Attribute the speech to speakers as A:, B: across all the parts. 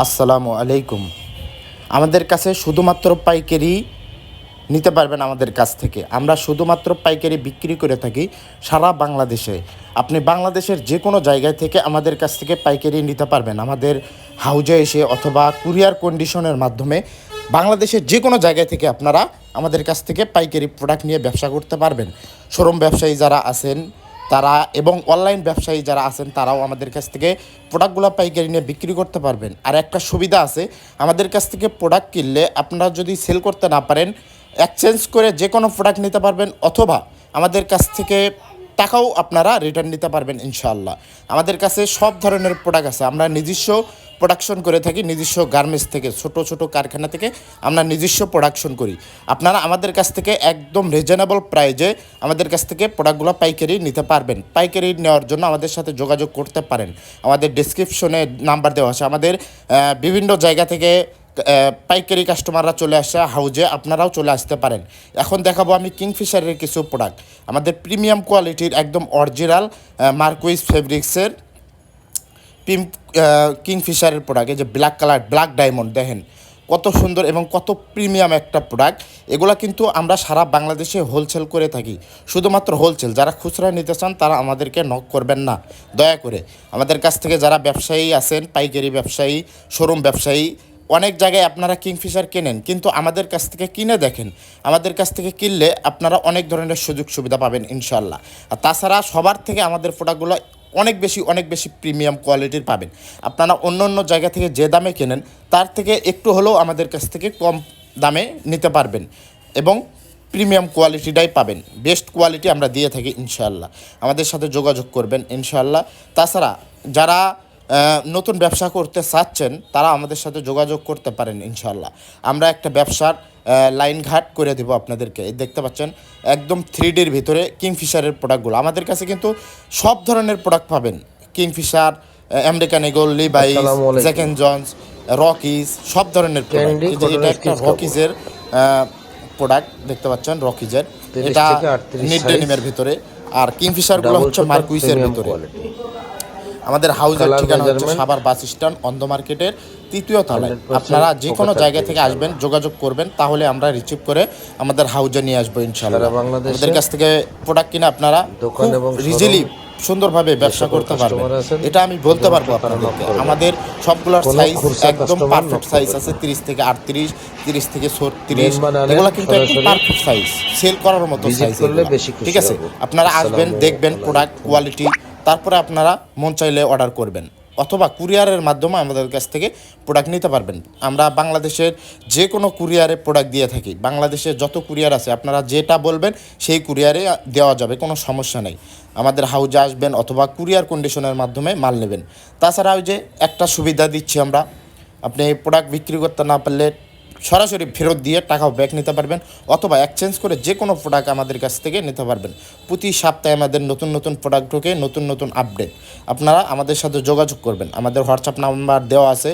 A: আসসালামু আলাইকুম। আমাদের কাছে শুধুমাত্র পাইকারি নিতে পারবেন আমাদের কাছ থেকে। আমরা শুধুমাত্র পাইকারি বিক্রি করে থাকি সারা বাংলাদেশে। আপনি বাংলাদেশের যে কোনো জায়গায় থেকে আমাদের কাছ থেকে পাইকারি নিতে পারবেন। আমাদের হাউজে এসে অথবা কুরিয়ার কন্ডিশনের মাধ্যমে বাংলাদেশের যে কোনো জায়গায় থেকে আপনারা আমাদের কাছ থেকে পাইকারি প্রোডাক্ট নিয়ে ব্যবসা করতে পারবেন। শোরুম ব্যবসায়ী যারা আছেন তারা এবং অনলাইন ব্যবসায়ী যারা আছেন, তারাও আমাদের কাছ থেকে প্রোডাক্টগুলো পাইকারি নিয়ে বিক্রি করতে পারবেন। আর একটা সুবিধা আছে, আমাদের কাছ থেকে প্রোডাক্ট কিনলে আপনারা যদি সেল করতে না পারেন, এক্সচেঞ্জ করে যে কোনো প্রোডাক্ট নিতে পারবেন অথবা আমাদের কাছ থেকে টাকাও আপনারা রিটার্ন নিতে পারবেন ইনশাল্লাহ আমাদের কাছে সব ধরনের প্রোডাক্ট আছে, আমরা নিজস্ব প্রোডাকশন করে থাকি, নিজস্ব গার্মেন্টস থেকে, ছোট ছোট কারখানা থেকে আমরা নিজস্ব প্রোডাকশন করি। আপনারা আমাদের কাছ থেকে একদম রিজনেবল প্রাইজে আমাদের কাছ থেকে প্রোডাক্টগুলো পাইকারি নিতে পারবেন। পাইকারি নেওয়ার জন্য আমাদের সাথে যোগাযোগ করতে পারেন। আমাদের ডিসক্রিপশনে নাম্বার দেওয়া আছে। আমাদের বিভিন্ন জায়গা থেকে পাইকারি কাস্টমাররা চলে আসে হাউজে আপনারাও চলে আসতে পারেন। এখন দেখাবো আমি কিংফিশারের কিছু প্রোডাক্ট আমাদের প্রিমিয়াম কোয়ালিটির একদম অরিজিনাল মার্কুইস ফেব্রিক্সের পিম কিংফিশারের প্রোডাক্ট এই যে ব্ল্যাক কালার ব্ল্যাক ডায়মন্ড দেখেন, কত সুন্দর এবং কত প্রিমিয়াম একটা প্রোডাক্ট এগুলা কিন্তু আমরা সারা বাংলাদেশে হোলসেল করে থাকি। শুধুমাত্র হোলসেল যারা খুচরা নিতে চান, তারা আমাদেরকে নক করবেন না। দয়া করে, আমাদের কাছ থেকে যারা ব্যবসায়ী আছেন, পাইকারি ব্যবসায়ী শোরুম ব্যবসায়ী, অনেক জায়গায় আপনারা কিংফিশার কেনেন, কিন্তু আমাদের কাছ থেকে কিনে দেখেন। আমাদের কাছ থেকে কিনলে আপনারা অনেক ধরনের সুযোগ সুবিধা পাবেন ইনশাল্লাহ আর তাছাড়া সবার থেকে আমাদের প্রোডাক্টগুলো অনেক বেশি অনেক বেশি প্রিমিয়াম কোয়ালিটির পাবেন। আপনারা অন্য অন্য জায়গা থেকে যে দামে কেনেন, তার থেকে একটু হলেও আমাদের কাছ থেকে কম দামে নিতে পারবেন এবং প্রিমিয়াম কোয়ালিটিটাই পাবেন। বেস্ট কোয়ালিটি আমরা দিয়ে থাকি ইনশাআল্লাহ। আমাদের সাথে যোগাযোগ করবেন ইনশাআল্লাহ। তাছাড়া যারা নতুন ব্যবসা করতে চাচ্ছেন, তারা আমাদের সাথে যোগাযোগ করতে পারেন ইনশাল্লাহ আমরা একটা ব্যবসার লাইন ঘাট করে দেবো আপনাদেরকে। দেখতে পাচ্ছেন একদম থ্রি ডির ভিতরে কিংফিশারের প্রোডাক্টগুলো আমাদের কাছে কিন্তু সব ধরনের প্রোডাক্ট পাবেন। Kingfisher American Eagle Levi's. Jack and Jones Rockies সব ধরনের প্রোডাক্ট এটা একটা। রকিজের প্রোডাক্ট দেখতে পাচ্ছেন রকিজের এটা
B: থেকে 38
A: নিড ডেনিমের ভিতরে। আর কিংফিশারগুলো হচ্ছে মার্কুইসের ভিতরে। আমাদের হাউসের ঠিকানা হচ্ছে। সাভার বাস স্ট্যান্ড অন্ধ মার্কেটের তৃতীয় তলায়। আপনারা যে কোনো জায়গা থেকে আসবেন যোগাযোগ করবেন তাহলে আমরা রিসিভ করে আমাদের হাউজে নিয়ে আসব
B: ইনশাল্লাহ
A: আমাদের কাছ থেকে প্রোডাক্ট কিনে আপনারা
B: দোকান এবং
A: রিজিলি সুন্দরভাবে ব্যবসা করতে পারবেন। এটা আমি বলতে পারব আপনাদেরকে। আমাদের সবগুলোর সাইজ একদম পারফেক্ট সাইজ আছে তিরিশ থেকে আটত্রিশ তিরিশ থেকে ছত্রিশ। এগুলো কিন্তু একদম পারফেক্ট সাইজ সেল করার মতো সাইজ ঠিক আছে? আপনারা আসবেন দেখবেন প্রোডাক্ট কোয়ালিটি তারপরে আপনারা মন চাইলে অর্ডার করবেন অথবা কুরিয়ারের মাধ্যমে আমাদের কাছ থেকে প্রোডাক্ট নিতে পারবেন। আমরা বাংলাদেশের যে কোনো কুরিয়ারে প্রোডাক্ট দিয়ে থাকি। বাংলাদেশের যত কুরিয়ার আছে, আপনারা যেটা বলবেন সেই কুরিয়ারে দেওয়া যাবে, কোনো সমস্যা নেই। আমাদের হাউজে আসবেন অথবা কুরিয়ার কন্ডিশনের মাধ্যমে মাল নেবেন। তাছাড়া ওই যে একটা সুবিধা দিচ্ছি আমরা। আপনি প্রোডাক্ট বিক্রি করতে না পারলে সরাসরি ফেরত দিয়ে টাকাও ব্যাক নিতে পারবেন অথবা এক্সচেঞ্জ করে যে কোনো প্রোডাক্ট আমাদের কাছ থেকে নিতে পারবেন। প্রতি সপ্তাহে আমাদের নতুন নতুন প্রোডাক্ট ঢোকে, নতুন নতুন আপডেট আপনারা আমাদের সাথে যোগাযোগ করবেন। আমাদের হোয়াটসঅ্যাপ নাম্বার দেওয়া আছে।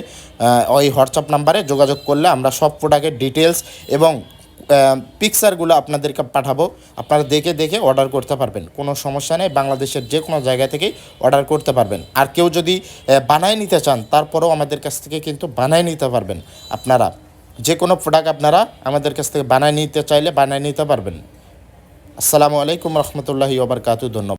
A: ওই হোয়াটসঅ্যাপ নাম্বারে যোগাযোগ করলে আমরা সব প্রোডাক্টের ডিটেলস এবং পিকচারগুলো আপনাদেরকে পাঠাবো। আপনারা দেখে দেখে অর্ডার করতে পারবেন। কোনো সমস্যা নেই। বাংলাদেশের যে কোনো জায়গা থেকেই অর্ডার করতে পারবেন। আর কেউ যদি বানায় নিতে চান, তারপরেও আমাদের কাছ থেকে কিন্তু বানায় নিতে পারবেন। আপনারা যে কোনো প্রোডাক্ট আপনারা আমাদের কাছ থেকে বানায় নিতে চাইলে বানায় নিতে পারবেন। আসসালামু আলাইকুম রহমতুল্লাহি ওবরকাত ধন্যবাদ।